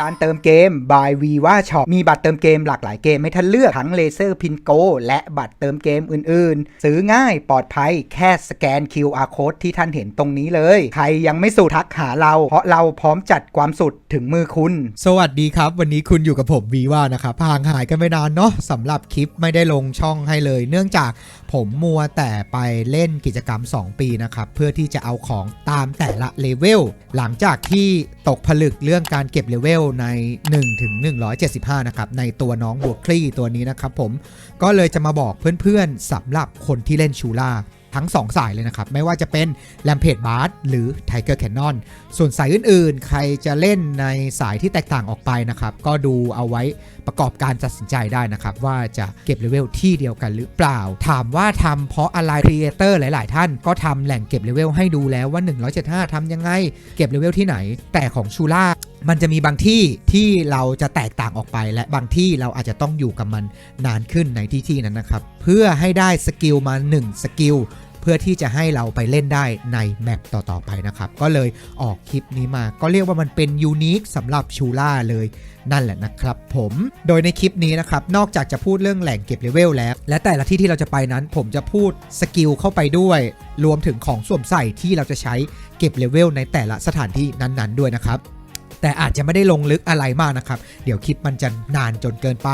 การเติมเกม by Viva Shop มีบัตรเติมเกมหลากหลายเกมให้ท่านเลือก ทั้งเลเซอร์พินโกและบัตรเติมเกมอื่นๆ ซื้อง่ายปลอดภัยแค่สแกน QR code ที่ท่านเห็นตรงนี้เลย ใครยังไม่สุดทักหาเรา เพราะเราพร้อมจัดความสุดถึงมือคุณ สวัสดีครับ วันนี้คุณอยู่กับผมวีว่านะครับห่างหายกันไม่นานเนาะสำหรับคลิปไม่ได้ลงช่องให้เลย เนื่องจาก ผมมัวแต่ไปเล่นกิจกรรม 2 ปีนะครับ เพื่อที่จะเอาของตามแต่ละเลเวล หลังจากที่ตกผลึกเรื่องการเก็บเลเวลใน 1 ถึง 175 นะครับ ในตัวน้องบวกคลี่ตัวนี้นะครับผมก็เลยจะมาบอกเพื่อนๆสำหรับคนที่เล่นชูล่า ทั้ง 2 สายเลยนะครับ ไม่ว่าจะเป็น r a m p a g e b a r หรือ Tiger Cannon ส่วนสายอื่นๆ ใครจะเล่นในสายที่แตกต่างออกไปนะครับ ก็ดูเอาไว้ประกอบการตัดสินใจได้นะครับ ว่าจะเก็บเลเวลที่เดียวกันหรือเปล่า ถามว่าทำเพราะอะไรครีเอเตอร์หลาย ๆ ท่านก็ทำแหล่งเก็บเลเวลให้ดูแล้วว่า 175ทำยังไง เก็บเลเวลที่ไหน แต่ของชูล่า มันจะมีบางที่ที่เราจะแตกต่างออกไป และบางที่เราอาจจะต้องอยู่กับมันนานขึ้นในที่ที่นั้นนะครับ เพื่อให้ได้สกิลมา1สกิลเพื่อที่จะให้เราไปเล่นได้ในแมปต่อๆไปนะครับ ก็เลยออกคลิปนี้มา ก็เรียกว่ามันเป็นยูนิคสำหรับชูล่าเลยนั่นแหละนะครับผม โดยในคลิปนี้นะครับ นอกจากจะพูดเรื่องแหล่งเก็บเลเวลแล้ว และแต่ละที่ที่เราจะไปนั้น ผมจะพูดสกิลเข้าไปด้วย รวมถึงของสวมใส่ที่เราจะใช้เก็บเลเวลในแต่ละสถานที่นั้นๆด้วยนะครับ แต่อาจจะไม่ได้ลงลึกอะไรมากนะครับ เดี๋ยวคลิปมันจะนานจนเกินไป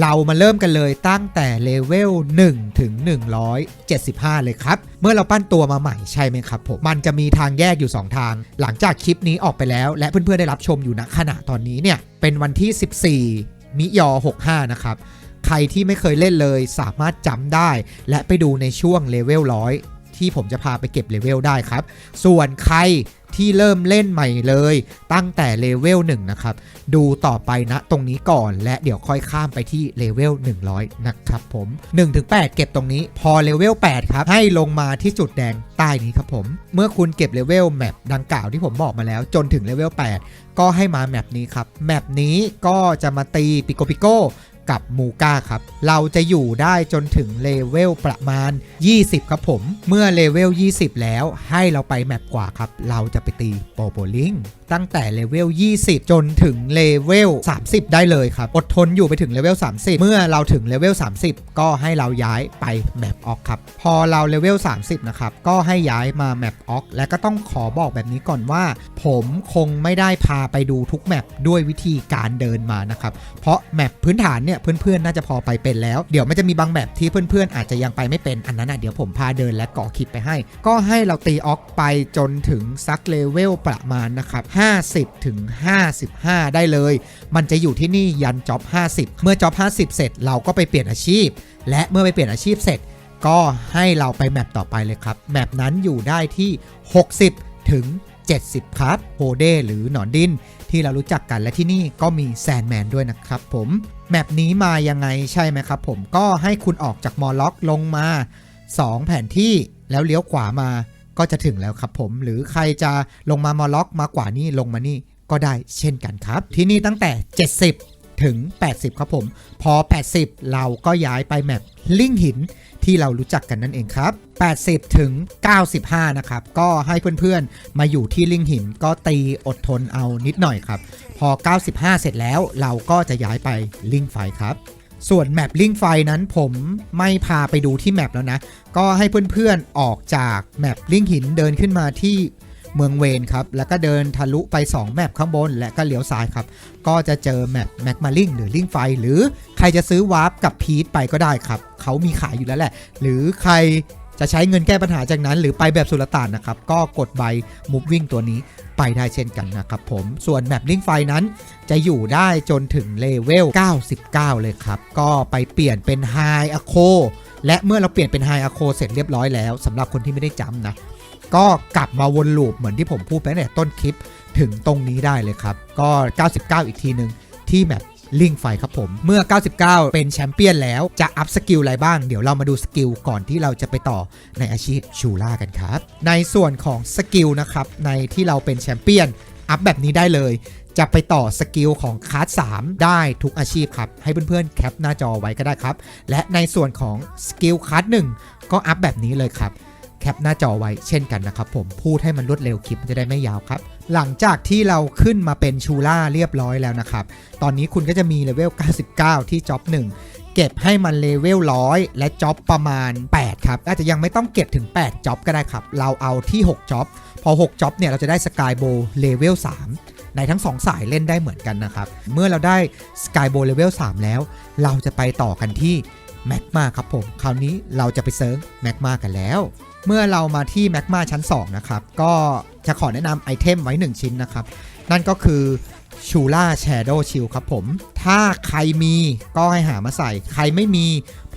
เรามาเริ่มกันเลยตั้งแต่เลเวล1ถึง175 เลยครับ เมื่อเราปั้นตัวมาใหม่ใช่ไหมครับผม มันจะมีทางแยกอยู่ 2 ทาง หลังจากคลิปนี้ออกไปแล้ว และเพื่อนๆได้รับชมอยู่ณขณะตอนนี้เนี่ย เป็นวันที่ 14 มิยอ 65 นะครับใครที่ไม่เคยเล่นเลยสามารถจำได้ และไปดูในช่วงเลเวล100 ที่ผมจะพาไปเก็บเลเวลได้ครับ ส่วนใครที่เริ่มเล่นใหม่เลย ตั้งแต่เลเวล1นะครับ ดูต่อไปนะตรงนี้ก่อนและเดี๋ยวค่อยข้ามไปที่เลเวล100 นะครับผม 1-8 เก็บตรงนี้พอเลเวล8ครับ ให้ลงมาที่จุดแดงใต้นี้ครับผม เมื่อคุณเก็บเลเวลแมปดังกล่าวที่ผมบอกมาแล้ว จนถึงเลเวล8ก็ให้มาแมปนี้ครับ แมปนี้ก็จะมาตีปิโกปิโก กับมูก้าครับ เราจะอยู่ได้จนถึงเลเวลประมาณ 20 ครับผม เมื่อเลเวล 20 แล้วให้เราไปแมปกว่าครับ เราจะไปตีโปโปลิง ตั้งแต่เลเวล 20 จนถึงเลเวล 30 ได้เลยครับ อดทนอยู่ไปถึงเลเวล 30 เมื่อเราถึงเลเวล 30 ก็ให้เราย้ายไปแมปออกครับ พอเราเลเวล 30 นะครับ ก็ให้ย้ายมาแมปออกและก็ต้องขอบอกแบบนี้ก่อนว่า ผมคงไม่ได้พาไปดูทุกแมปด้วยวิธีการเดินมานะครับ เพราะแมปพื้นฐานเนี่ยเพื่อนๆ น่าจะพอไปเป็นแล้ว เดี๋ยวมันจะมีบางแมปที่เพื่อนๆ อาจจะยังไปไม่เป็น อันนั้นอะเดี๋ยวผมพาเดินและก่อคลิปไปให้ ก็ให้เราตีออกไปจนถึงซักเลเวลประมาณนะครับ50 ถึง 55 ได้เลย มันจะอยู่ที่นี่ยันจ็อบ 50 เมื่อจ็อบ 50 เสร็จเราก็ไปเปลี่ยนอาชีพ และเมื่อไปเปลี่ยนอาชีพเสร็จ ก็ให้เราไปแมปต่อไปเลยครับ แมปนั้นอยู่ได้ที่ 60 ถึง 70 ครับโฮเดหรือหนอนดินที่เรารู้จักกันและที่นี่ก็มีแซนแมนด้วยนะครับผมแมปนี้มายังไงใช่ไหมครับผมก็ให้คุณออกจากมอล็อกลงมา 2 แผนที่แล้วเลี้ยวขวามา ก็จะถึงแล้วครับผม หรือใครจะลงมามอล็อกมากว่านี่ลงมานี่ก็ได้เช่นกันครับ ที่นี่ตั้งแต่ 70 ถึง 80 ครับผม พอ 80 เราก็ย้ายไปแมปลิงหินที่เรารู้จักกันนั่นเองครับ 80 ถึง 95 นะครับ ก็ให้เพื่อนๆ มาอยู่ที่ลิงหินก็ตีอดทนเอานิดหน่อยครับ พอ 95 เสร็จแล้วเราก็จะย้ายไปลิงไฟครับ ส่วนแมปลิงไฟนั้นผมไม่พาไปดูที่แมปแล้วนะ ก็ให้เพื่อนๆออกจากแมปลิงหินเดินขึ้นมาที่เมืองเวนครับ แล้วก็เดินทะลุไป 2 แมปข้างบน และก็เลี้ยวซ้ายครับ ก็จะเจอแมปแมกมาลิงหรือลิงไฟ หรือใครจะซื้อวาร์ปกับพีทไปก็ได้ครับ เขามีขายอยู่แล้วแหละ หรือใคร จะใช้เงินแก้ปัญหาจากนั้น หรือไปแบบสุลต่านนะครับ ก็กดใบมูฟวิ่งตัวนี้ไปได้เช่นกันนะครับผม ส่วนแมปลิงไฟนั้น จะอยู่ได้จนถึงเลเวล 99 เลยครับ ก็ไปเปลี่ยนเป็นไฮอะโคและเมื่อเราเปลี่ยนเป็นไฮอะโคเสร็จเรียบร้อยแล้วสำหรับคนที่ไม่ได้จำนะ ก็กลับมาวนลูปเหมือนที่ผมพูดไปตั้งแต่ต้นคลิปถึงตรงนี้ได้เลยครับ ก็ 99 อีกทีหนึ่งที่แมป ลิงไฟครับผม เมื่อ 99 เป็นแชมเปี้ยนแล้วจะอัพสกิลอะไรบ้าง เดี๋ยวเรามาดูสกิลก่อนที่เราจะไปต่อในอาชีพชูล่ากันครับ ในส่วนของสกิลนะครับ ในที่เราเป็นแชมเปี้ยน อัพแบบนี้ได้เลย จะไปต่อสกิลของคลาส3ได้ทุกอาชีพครับ ให้เพื่อนๆแคปหน้าจอไว้ก็ได้ครับ และในส่วนของสกิลคลาส1ก็อัพแบบนี้เลยครับ แคปหน้าจอไว้เช่นกันนะครับผมพูดให้มันรวดเร็วคลิปจะได้ไม่ยาวครับ หลังจากที่เราขึ้นมาเป็นชูล่าเรียบร้อยแล้วนะครับ ตอนนี้คุณก็จะมีเลเวล 99 ที่จ็อบ 1 เก็บให้มันเลเวล100และจ็อบประมาณ 8 ครับ อาจจะยังไม่ต้องเก็บถึง 8จ็อบก็ได้ครับ เราเอาที่ 6จ็อบ พอ 6จ็อบเนี่ยเราจะได้สกายโบเลเวล 3ในทั้ง 2 สายเล่นได้เหมือนกันนะครับ เมื่อเราได้สกายโบเลเวล3แล้ว เราจะไปต่อกันที่แมกมาครับผม คราวนี้เราจะไปเซิร์ฟแมกมากันแล้ว เมื่อเรามาที่แมกมาชั้น 2 นะครับ ก็จะขอแนะนำไอเทมไว้ 1 ชิ้นนะครับ นั่นก็คือชูล่าแชโดว์ชิลครับผม ถ้าใครมีก็ให้หามาใส่ ใครไม่มี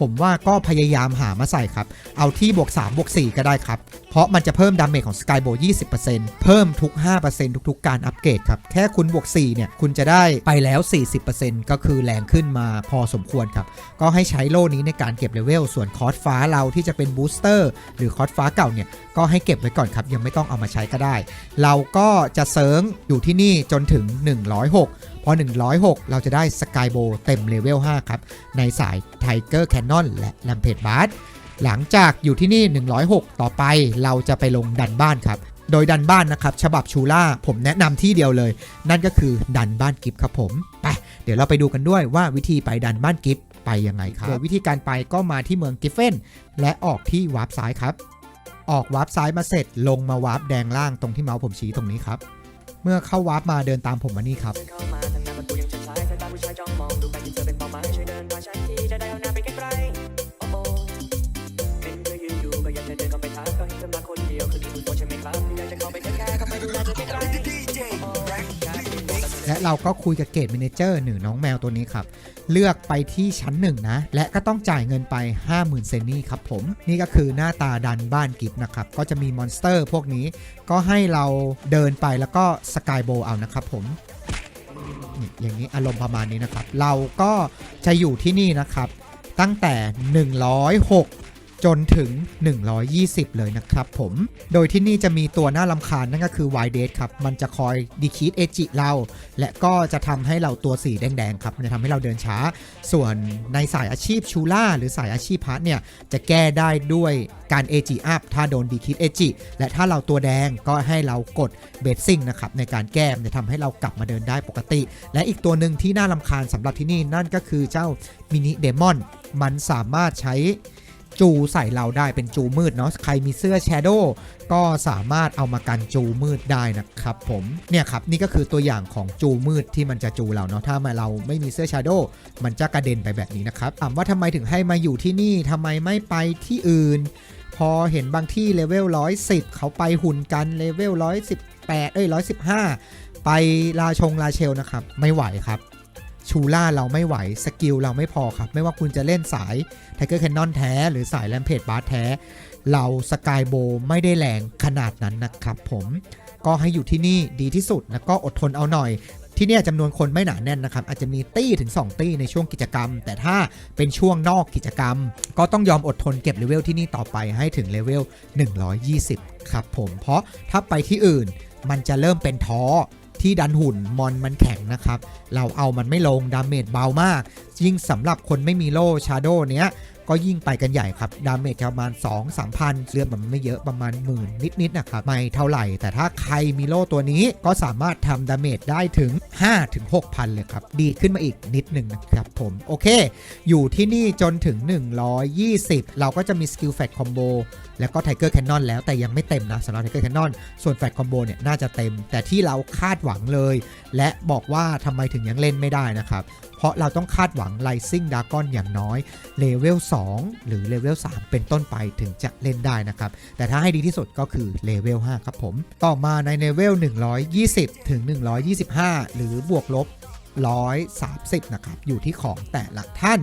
ผมว่าก็พยายามหามาใส่ครับ เอาที่บวก 3 บวก 4 ก็ได้ครับ เพราะมันจะเพิ่มดาเมจของ Skybow 20%เพิ่มทุก 5%ทุก ๆ การอัปเกรดครับ แค่คุณบวก 4 เนี่ย คุณจะได้ไปแล้ว 40%ก็คือแรงขึ้นมาพอสมควรครับ ก็ให้ใช้โล่นี้ในการเก็บเลเวล ส่วนคอร์สฟ้าเราที่จะเป็นบูสเตอร์หรือคอร์สฟ้าเก่าเนี่ยก็ให้เก็บไว้ก่อนครับยังไม่ต้องเอามาใช้ก็ได้ เราก็จะเซิร์งอยู่ที่นี่จนถึง 106 พอ 106 เราจะได้สกายโบเต็มเลเวล 5 ครับ ในสายไทเกอร์แคนนอนและแลมเพดบาร์หลังจากอยู่ที่นี่ 106 ต่อไปเราจะไปลงดันบ้านครับ โดยดันบ้านนะครับ ฉบับชูล่าผมแนะนำที่เดียวเลย นั่นก็คือดันบ้านกิฟต์ครับผมไปเดี๋ยวเราไปดูกันด้วยว่าวิธีไปดันบ้านกิฟต์ไปยังไงครับโดยวิธีการไปก็มาที่เมืองกิฟเฟนและออกที่วาร์ปซ้ายครับ ออกวาร์ปซ้ายมาเสร็จลงมาวาร์ปแดงล่างตรงที่เมาส์ผมชี้ตรงนี้ครับ เมื่อเข้าวาร์ปมาเดินตามผมมานี่ครับ เราก็คุยกับเกต m ม n เจอร์หนึ่งน้องแมวตัวนี้ครับ เลือกไปที่ชั้นหนึ่งนะ และก็ต้องจ่ายเงินไป 50,000 เซนนี่ครับผม นี่ก็คือหน้าตาดันบ้านกิฟต์นะครับ ก็จะมีมอนสเตอร์พวกนี้ ก็ให้เราเดินไปแล้วก็สกายโบเอานะครับผมนี่อย่างนี้อารมณ์ประมาณนี้นะครับ เราก็จะอยู่ที่นี่นะครับ ตั้งแต่ 106 จนถึง 120 เลยนะครับผม โดยที่นี่จะมีตัวหน่าลำคาญนั่นก็คือ y d a t ครับ มันจะคอยดีคีดเอจิเรา และก็จะทำให้เราตัวสีแดงๆครับ มันจะทำให้เราเดินช้า ส่วนในสายอาชีพชูล่าหรือสายอาชีพพาร์ทเนี่ย จะแก้ได้ด้วยการเอจิอัพถ้าโดนดีคิดเอจิและถ้าเราตัวแดงก็ให้เรากดเบสซิ่งนะครับในการแก้มจะทำให้เรากลับมาเดินได้ปกติ และอีกตัวหนึ่งที่น่าลำคาญสำหรับที่นี่นั่นก็คือเจ้ามินิเดมอนมันสามารถใช้ จูใส่เราได้เป็นจูมืดเนาะใครมีเสื้อแชโดว์ก็สามารถเอามากันจูมืดได้นะครับผมเนี่ยครับนี่ก็คือตัวอย่างของจูมืดที่มันจะจูเราเนาะถ้ามาเราไม่มีเสื้อแชโดว์มันจะกระเด็นไปแบบนี้นะครับถามว่าทำไมถึงให้มาอยู่ที่นี่ทำไมไม่ไปที่อื่น พอเห็นบางที่เลเวล110 เขาไปหุ่นกันเลเวล118เอ้ย115 ไปลาชงลาเชลนะครับไม่ไหวครับ ชูล่าเราไม่ไหว สกิลเราไม่พอครับ ไม่ว่าคุณจะเล่นสายไทเกอร์แคนนอนแท้ หรือสายแลมเพจบาร์แท้ เราสกายโบไม่ได้แรงขนาดนั้นนะครับผมก็ให้อยู่ที่นี่ดีที่สุดแล้วก็อดทนเอาหน่อย ที่นี่จำนวนคนไม่หนาแน่นนะครับ อาจจะมีตี้ถึง 2 ตี้ในช่วงกิจกรรม แต่ถ้าเป็นช่วงนอกกิจกรรม ก็ต้องยอมอดทนเก็บเลเวลที่นี่ต่อไปให้ถึงเลเวล120 ครับผมเพราะถ้าไปที่อื่นมันจะเริ่มเป็นท้อ ที่ดันหุ่นมอนมันแข็งนะครับ เราเอามันไม่ลงดาเมจเบามาก ยิ่งสำหรับคนไม่มีโล่ชาโดเนี้ย ก็ยิ่งไปกันใหญ่ครับ ดาเมจประมาณ 2 3พันเลือดมันไม่เยอะประมาณหมื่นนิดๆนะครับ ไม่เท่าไหร่ แต่ถ้าใครมีโล่ตัวนี้ก็สามารถทำดาเมจได้ถึง 5 ถึง 6,000 เลยครับ ดีขึ้นมาอีกนิดหนึ่งนะครับผม โอเค อยู่ที่นี่จนถึง 120 เราก็จะมีสกิลแฟตคอมโบแล้วก็ไทเกอร์แคนนอนแล้วแต่ยังไม่เต็มนะสำหรับไทเกอร์แคนนอนส่วนแฟตคอมโบเนี่ยน่าจะเต็ม แต่ที่เราคาดหวังเลย และบอกว่าทำไมถึงยังเล่นไม่ได้นะครับ เพราะเราต้องคาดหวังไลซิ่งดากอนอย่างน้อยเลเวล2หรือเลเวล3เป็นต้นไปถึงจะเล่นได้นะครับ แต่ถ้าให้ดีที่สุดก็คือเลเวล5ครับผม ต่อมาในเลเวล120 ถึง 125 หรือบวกลบ 130 นะครับ อยู่ที่ของแต่ละท่าน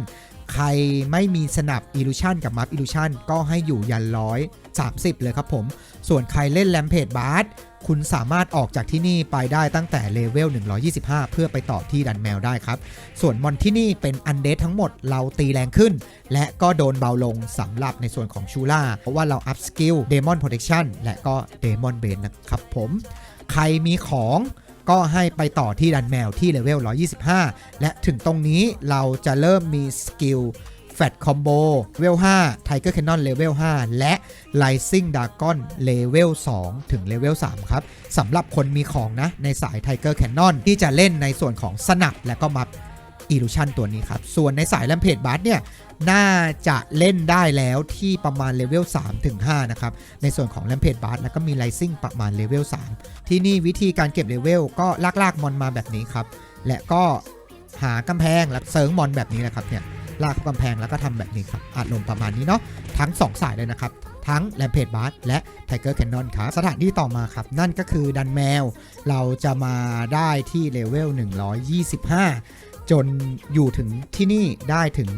ใครไม่มีสนับ Illusion กับ Map Illusion ก็ให้อยู่ยันร้อย30 เลยครับผม ส่วนใครเล่นแ a มเพจบาร์คุณสามารถออกจากที่นี่ไปได้ตั้งแต่เลเวล 125 เพื่อไปต่อที่ดันแมวได้ครับ ส่วนมอนที่นี่เป็นอันเดทั้งหมดเราตีแรงขึ้น และก็โดนเบาลงสำหรับในส่วนของชูล่า เพราะว่าเราอัพสกิลเดมอนโปรเทคชั่นและก็เดมอนเบนนะครับผม ใครมีของ ก็ให้ไปต่อที่ดันแมวที่เลเวล 125 และถึงตรงนี้เราจะเริ่มมีสกิลแฟตคอมโบเลเวล5ไทเกอร์แคนนอนเลเวล5และไลซิงดากอนเลเวล2ถึงเลเวล3ครับสำหรับคนมีของนะในสายไทเกอร์แคนนอนที่จะเล่นในส่วนของสนับและก็มัฟ Illusion ตัวนี้ครับ ส่วนในสาย Rampage b a s เนี่ยน่าจะเล่นได้แล้วที่ประมาณเลเวล3ถึง5นะครับ ในส่วนของ Rampage b a s แล้วก็มี Rising ประมาณเลเวล3ที่นี่วิธีการเก็บเลเวลก็ลากๆมอนมาแบบนี้ครับ และก็หากำแพงและเซิร์งมอนแบบนี้นะครับเนี่ยลากกำแพงแล้วก็ทำแบบนี้ครับอาจลมประมาณนี้เนาะทั้ง 2 สายเลยนะครับ ทั้ง Rampage b a s และ Tiger Cannon ครับ สถานที่ต่อมาครับ นั่นก็คือดันแมว เราจะมาได้ที่เลเวล 125 จนอยู่ถึงที่นี่ได้ถึง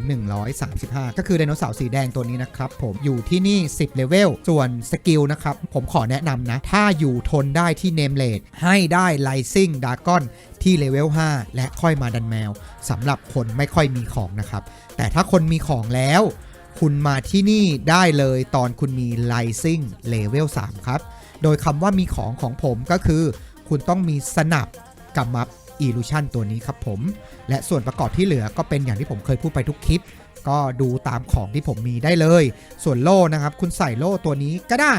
135 ก็คือไดโนเสาร์สีแดงตัวนี้นะครับผมอยู่ที่นี่ 10 เลเวล ส่วนสกิลนะครับ ผมขอแนะนำนะ ถ้าอยู่ทนได้ที่เนมเลดให้ได้ Rising Dragon ที่เลเวล 5 และค่อยมาดันแมวสำหรับคนไม่ค่อยมีของนะครับ แต่ถ้าคนมีของแล้ว คุณมาที่นี่ได้เลยตอนคุณมี Rising Level 3 ครับ โดยคำว่ามีของของผมก็คือ คุณต้องมีสนับกับมัฟ Illusion ตัวนี้ครับผม และส่วนประกอบที่เหลือก็เป็นอย่างที่ผมเคยพูดไปทุกคลิป ก็ดูตามของที่ผมมีได้เลย ส่วนโล่นะครับ คุณใส่โล่ตัวนี้ก็ได้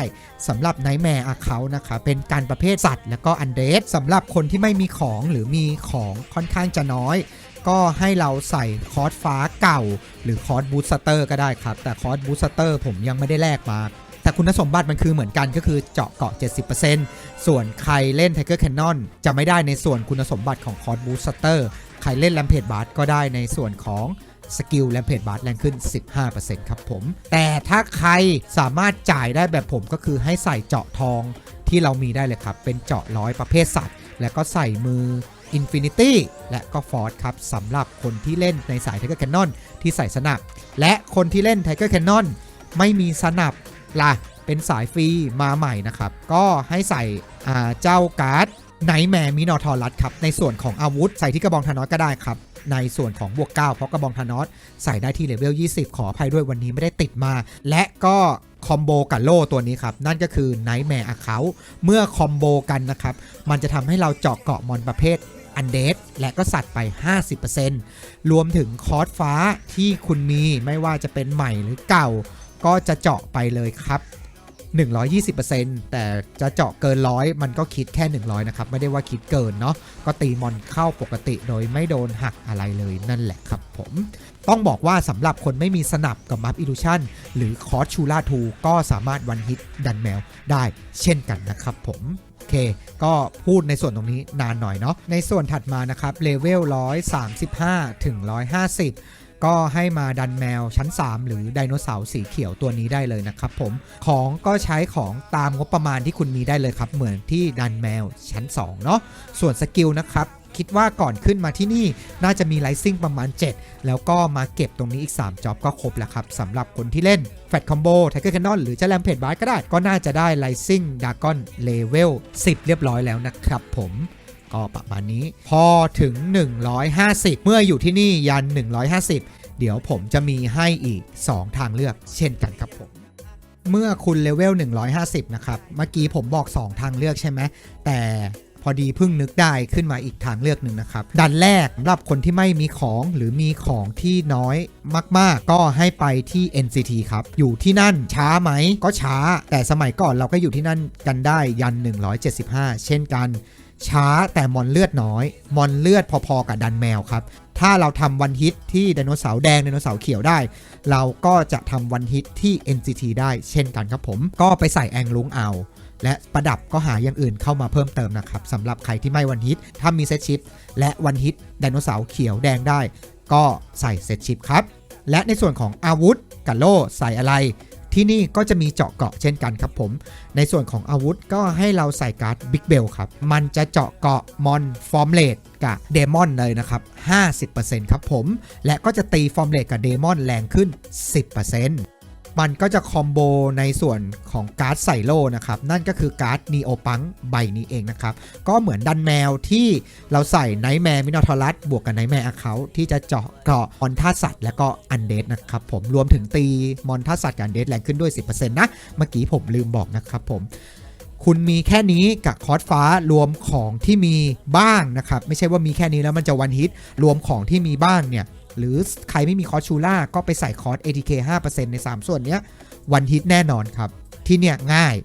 สำหรับไนแมร์อาเขานะครับเป็นการประเภทสัตว์ และก็อันเดสสำหรับคนที่ไม่มีของหรือมีของค่อนข้างจะน้อย ก็ให้เราใส่คอร์สฟ้าเก่า หรือคอร์สบูสเตอร์ก็ได้ครับ แต่คอร์สบูสเตอร์ผมยังไม่ได้แลกมา แต่คุณสมบัติมันคือเหมือนกันก็คือเจาะเกาะ 70%ส่วนใครเล่น Tiger Cannon จะไม่ได้ในส่วนคุณสมบัติของคอร์สบูสเตอร์ใครเล่น Rampage b a s ก็ได้ในส่วนของสกิล Rampage b a s แรงขึ้น 15%ครับผม แต่ถ้าใครสามารถจ่ายได้แบบผมก็คือให้ใส่เจาะทองที่เรามีได้เลยครับ เป็นเจาะร้อยประเภทสัตว์ แล้วก็ใส่มือ Infinity และก็ Force ครับสำหรับคนที่เล่นในสาย Tiger Cannon ที่ใส่สนับ และคนที่เล่น Tiger Cannon ไม่มีสนับล่ะเป็นสายฟรีมาใหม่นะครับ ก็ให้ใส่เจ้าการ์ดไนแมร์มินอทอรัสครับในส่วนของอาวุธ ใส่ที่กระบองธนอสก็ได้ครับในส่วนของบวก 9 เพราะกระบองธนอสใส่ได้ที่เลเวล 20 ขออภัยด้วยวันนี้ไม่ได้ติดมา และก็คอมโบกับโล่ตัวนี้ครับ นั่นก็คือไนแมร์อาเขาเมื่อคอมโบกันนะครับ มันจะทำให้เราเจาะเกาะมอนประเภท อันเดสและก็สัตว์ไป 50%รวมถึงคอร์สฟ้าที่คุณมีไม่ว่าจะเป็นใหม่หรือเก่า ก็จะเจาะไปเลยครับ 120%แต่จะเจาะเกินร้อยมันก็คิดแค่ 100 นะครับ ไม่ได้ว่าคิดเกินเนาะก็ตีมอนเข้าปกติโดยไม่โดนหักอะไรเลยนั่นแหละครับผมต้องบอกว่าสำหรับคนไม่มีสนับกับมัฟอิลูชันหรือคอร์สชูล่าทูก็สามารถวันฮิตดันแมวได้เช่นกันนะครับผม โอเค ก็พูดในส่วนตรงนี้นานหน่อยเนาะในส่วนถัดมานะครับเลเวล135 ถึง 150 ก็ให้มาดันแมวชั้น 3 หรือไดโนเสาร์สีเขียวตัวนี้ได้เลยนะครับผมของก็ใช้ของตามงบประมาณที่คุณมีได้เลยครับ เหมือนที่ดันแมวชั้น 2 เนาะส่วนสกิลนะครับ คิดว่าก่อนขึ้นมาที่นี่น่าจะมีไลซิ่งประมาณ 7 แล้วก็มาเก็บตรงนี้อีก 3จ็อบก็ครบแล้วครับสำหรับคนที่เล่นแฟตคอมโบไทเกอร์แคนนอนหรือจะแรมเพจบาร์ก็ได้ ก็น่าจะได้ไลซิ่งดากอนเลเวล10 เรียบร้อยแล้วนะครับผมก็ประมาณนี้ พอถึง 150 เมื่ออยู่ที่นี่ยัน 150 เดี๋ยวผมจะมีให้อีก 2 ทางเลือกเช่นกันครับผมเมื่อคุณเลเวล 150 นะครับ เมื่อกี้ผมบอก 2 ทางเลือกใช่ไหม แต่ พอดีเพิ่งนึกได้ขึ้นมาอีกทางเลือกหนึ่งนะครับดันแรกสำหรับคนที่ไม่มีของหรือมีของที่น้อยมาก ๆ ก็ให้ไปที่ NCT ครับ อยู่ที่นั่นช้าไหมก็ช้า แต่สมัยก่อนเราก็อยู่ที่นั่นกันได้ยัน 175 เช่นกัน ช้าแต่มอนเลือดน้อย มอนเลือดพอๆกับดันแมวครับถ้าเราทำวันฮิตที่ไดโนเสาร์แดงไดโนเสาร์เขียวได้ เราก็จะทำวันฮิตที่ NCT ได้เช่นกันครับผม ก็ไปใส่แองลุงเอา และประดับก็หาอย่างอื่นเข้ามาเพิ่มเติมนะครับสำหรับใครที่ไม่วันฮิต ถ้ามีเซตชิป และวันฮิตไดโนเสาร์เขียวแดงได้ ก็ใส่เซตชิปครับ และในส่วนของอาวุธกับโล่ใส่อะไร ที่นี่ก็จะมีเจาะเกาะเช่นกันครับผม ในส่วนของอาวุธก็ให้เราใส่การ์ดบิ๊กเบลครับ มันจะเจาะเกาะมอนฟอร์มเลดกับเดมอนเลยนะครับ 50%ครับผม และก็จะตีฟอร์มเลดกับเดมอนแรงขึ้น 10% มันก็จะคอมโบในส่วนของการ์ดใส่โลนะครับ นั่นก็คือการ์ดนีโอปังใบนี้เองนะครับ ก็เหมือนดันแมวที่เราใส่ไนแมร์มินอทอรัสบวกกับไนแมร์อาเขาที่จะเจาะเกาะมอนท่าสัตว์และก็อันเดดนะครับผมรวมถึงตีมอนท่าสัตว์กับอันเดดแรงขึ้นด้วย 10%นะ เมื่อกี้ผมลืมบอกนะครับผมคุณมีแค่นี้กับคอร์สฟ้ารวมของที่มีบ้างนะครับ ไม่ใช่ว่ามีแค่นี้แล้วมันจะวันฮิตรวมของที่มีบ้างเนี่ย หรือใครไม่มีคอร์สชูล่าก็ไปใส่คอร์ส ATK 5%ใน 3 ส่วนเนี้ยวันฮิตแน่นอนครับ ที่เนี่ยง่าย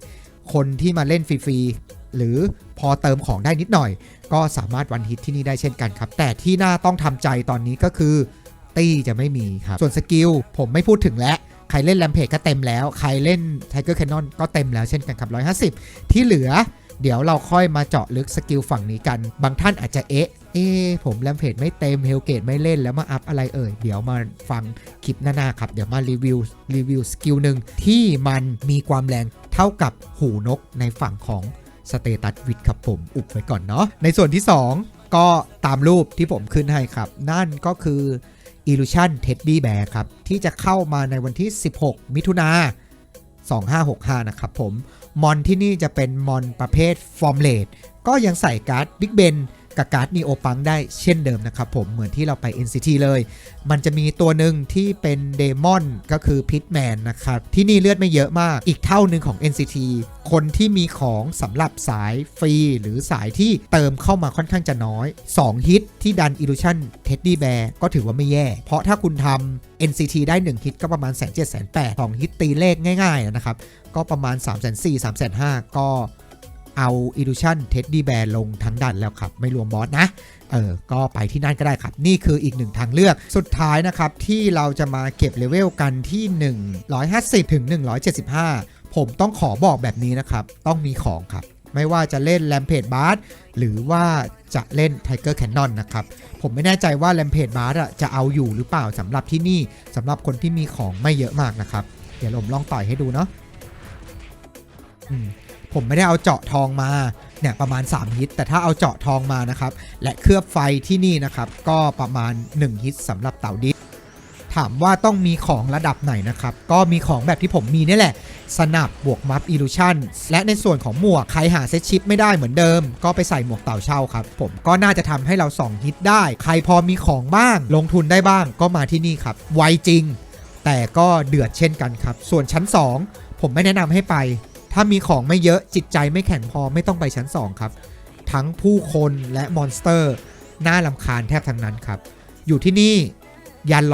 คนที่มาเล่นฟรีๆหรือพอเติมของได้นิดหน่อย ก็สามารถวันฮิตที่นี่ได้เช่นกันครับ แต่ที่น่าต้องทำใจตอนนี้ก็คือตี้จะไม่มีครับ ส่วนสกิลผมไม่พูดถึงแล้วใครเล่นแ a มเพจก็เต็มแล้ว ใครเล่น Tiger Cannon ก็เต็มแล้วเช่นกันครับ150 ที่เหลือ เดี๋ยวเราค่อยมาเจาะลึกสกิลฝั่งนี้กัน บางท่านอาจจะเอ๊ะ เอ๊ะผมแ a มเพจไม่เต็มเฮลเกตไม่เล่นแล้วมาอัพอะไรเอ่ย เดี๋ยวมาฟังคลิปหน้าๆครับ เดี๋ยวมารีวิวรีวิวสกิลหนึ่งที่มันมีความแรงเท่ากับหูนกในฝั่งของสเตตัสวิดครับผมอุบไว้ก่อนเนาะในส่วนที่ 2 ก็ตามรูปที่ผมขึ้นให้ครับ นั่นก็คือ Illusion Teddy Bear ครับ ที่จะเข้ามาในวันที่ 16 มิถุนา 2565 นะครับผม มอนที่นี่จะเป็นมอนประเภทฟอร์มเลดก็ยังใส่การ์ดบิ๊กเบน กับการ์ดนีโอปังได้เช่นเดิมนะครับผมเหมือนที่เราไป NCT เลย มันจะมีตัวหนึ่งที่เป็นเดมอนก็คือพิทแมนนะครับที่นี่เลือดไม่เยอะมากอีกเท่าหนึ่งของ NCT คนที่มีของสำหรับสายฟรี หรือสายที่เติมเข้ามาค่อนข้างจะน้อย 2 ฮิตที่ดัน Illusion Teddy Bear ก็ถือว่าไม่แย่ เพราะถ้าคุณทำ NCT ได้ 1 ฮิตก็ประมาณ1 7 0 0 0 0 8 2ฮิตตีเลขง่ายๆนะครับ ก็ประมาณ3 4 0 0 0 3 5 0 0ก็ เอา Illusion Teddy Bear ลงทั้งดันแล้วครับ ไม่รวมบอสนะเออก็ไปที่นั่นก็ได้ครับ นี่คืออีกหนึ่งทางเลือกสุดท้ายนะครับ ที่เราจะมาเก็บเลเวลกันที่ 150ถึง175 ผมต้องขอบอกแบบนี้นะครับ ต้องมีของครับ ไม่ว่าจะเล่น Rampage b a r หรือว่าจะเล่น Tiger Cannon นนะครับ ผมไม่แน่ใจว่า Rampage b a r อะจะเอาอยู่หรือเปล่าสำหรับที่นี่สำหรับคนที่มีของไม่เยอะมากนะครับ เดี๋ยวผมลองต่อยให้ดูเนาะอืม ผมไม่ได้เอาเจาะทองมาเนี่ยประมาณ 3 ฮิต แต่ถ้าเอาเจาะทองมานะครับ และเคลือบไฟที่นี่นะครับ ก็ประมาณ 1 ฮิตสำหรับเต่าดิถามว่าต้องมีของระดับไหนนะครับ ก็มีของแบบที่ผมมีนี่แหละ สนับบวกมัฟอิลูชันและในส่วนของหมวกใครหาเซตชิปไม่ได้เหมือนเดิม ก็ไปใส่หมวกเต่าเช่าครับ ผมก็น่าจะทำให้เรา 2 ฮิตได้ ใครพอมีของบ้าง ลงทุนได้บ้างก็มาที่นี่ครับ ไวจริง แต่ก็เดือดเช่นกันครับ ส่วนชั้น 2 ผมไม่แนะนำให้ไป ถ้ามีของไม่เยอะจิตใจไม่แข็งพอไม่ต้องไปชั้น 2 ครับ ทั้งผู้คนและมอนสเตอร์น่าลำคาญแทบทั้งนั้นครับ อยู่ที่นี่ยัน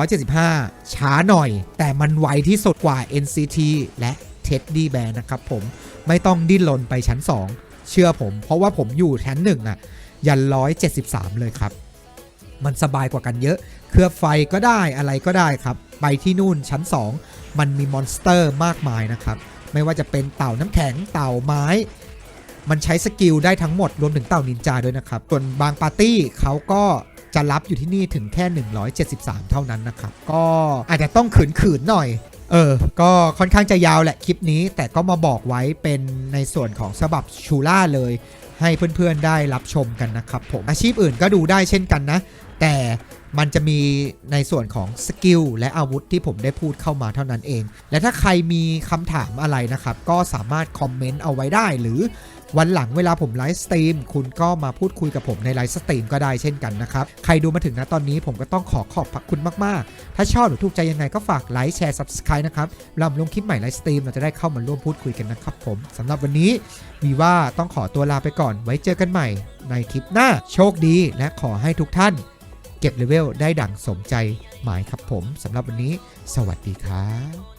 175 ช้าหน่อย แต่มันไวที่สุดกว่า NCT และ Teddy Bear นะครับผมไม่ต้องดิ้นรนไปชั้น 2 เชื่อผม เพราะว่าผมอยู่ชั้น1อะยัน 173 เลยครับ มันสบายกว่ากันเยอะ เคลือบไฟก็ได้อะไรก็ได้ครับ ไปที่นู่นชั้น 2 มันมีมอนสเตอร์มากมายนะครับ ไม่ว่าจะเป็นเต่าน้ำแข็งเต่าไม้ มันใช้สกิลได้ทั้งหมดรวมถึงเต่านินจาด้วยนะครับ ส่วนบางปาร์ตี้เขาก็จะรับอยู่ที่นี่ถึงแค่ 173 เท่านั้นนะครับ ก็อาจจะต้องขืนๆหน่อย เออ ก็ค่อนข้างจะยาวแหละคลิปนี้ แต่ก็มาบอกไว้เป็นในส่วนของฉบับชูล่าเลย ให้เพื่อนๆได้รับชมกันนะครับผม อาชีพอื่นก็ดูได้เช่นกันนะ แต่ มันจะมีในส่วนของสกิลและอาวุธที่ผมได้พูดเข้ามาเท่านั้นเอง และถ้าใครมีคำถามอะไรนะครับ ก็สามารถคอมเมนต์เอาไว้ได้หรือวันหลังเวลาผมไลฟ์สตรีมคุณก็มาพูดคุยกับผมในไลฟ์สตรีมก็ได้เช่นกันนะครับ ใครดูมาถึงนะตอนนี้ผมก็ต้องขอขอบพระคุณมาก ๆ ถ้าชอบหรือถูกใจยังไงก็ฝากไลค์แชร์ Subscribe นะครับเราลงคลิปใหม่ไลฟ์สตรีมเราจะได้เข้ามาร่วมพูดคุยกันนะครับผมสำหรับวันนี้วีว่าต้องขอตัวลาไปก่อนไว้เจอกันใหม่ในคลิปหน้าโชคดี และขอให้ทุกท่าน เก็บเลเวลได้ดั่งสมใจหมายครับผมสำหรับวันนี้ สวัสดีครับ